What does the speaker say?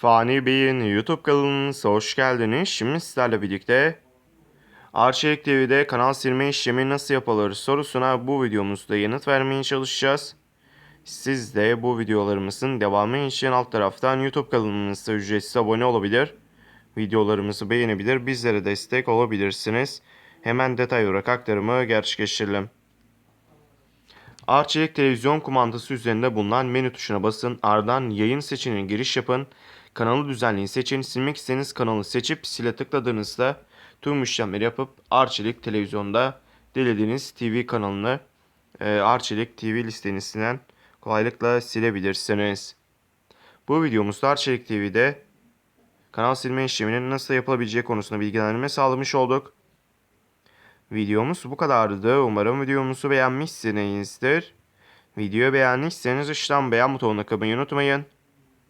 Fani Bey'in YouTube kanalınıza hoş geldiniz. Şimdi sizlerle birlikte Arçelik TV'de kanal silme işlemi nasıl yapılır sorusuna bu videomuzda yanıt vermeye çalışacağız. Siz de bu videolarımızın devamı için alt taraftan YouTube kanalımıza ücretsiz abone olabilir. Videolarımızı beğenebilir, bizlere destek olabilirsiniz. Hemen detay olarak aktarımı gerçekleştirelim. Arçelik televizyon kumandası üzerinde bulunan menü tuşuna basın. Ardından yayın seçeneğine giriş yapın. Kanalı düzenleyin seçin. Silmek istediğiniz kanalı seçip sile tıkladığınızda tüm işlemleri yapıp Arçelik televizyonda dilediğiniz TV kanalını e, Arçelik TV listenizden kolaylıkla silebilirsiniz. Bu videomuzda Arçelik TV'de kanal silme işleminin nasıl yapılabileceği konusunda bilgilendirme sağlamış olduk. Videomuz bu kadardı. Umarım videomuzu beğenmişsinizdir. Videoyu beğendiyseniz aşağıdan beğen butonuna kılmayı unutmayın.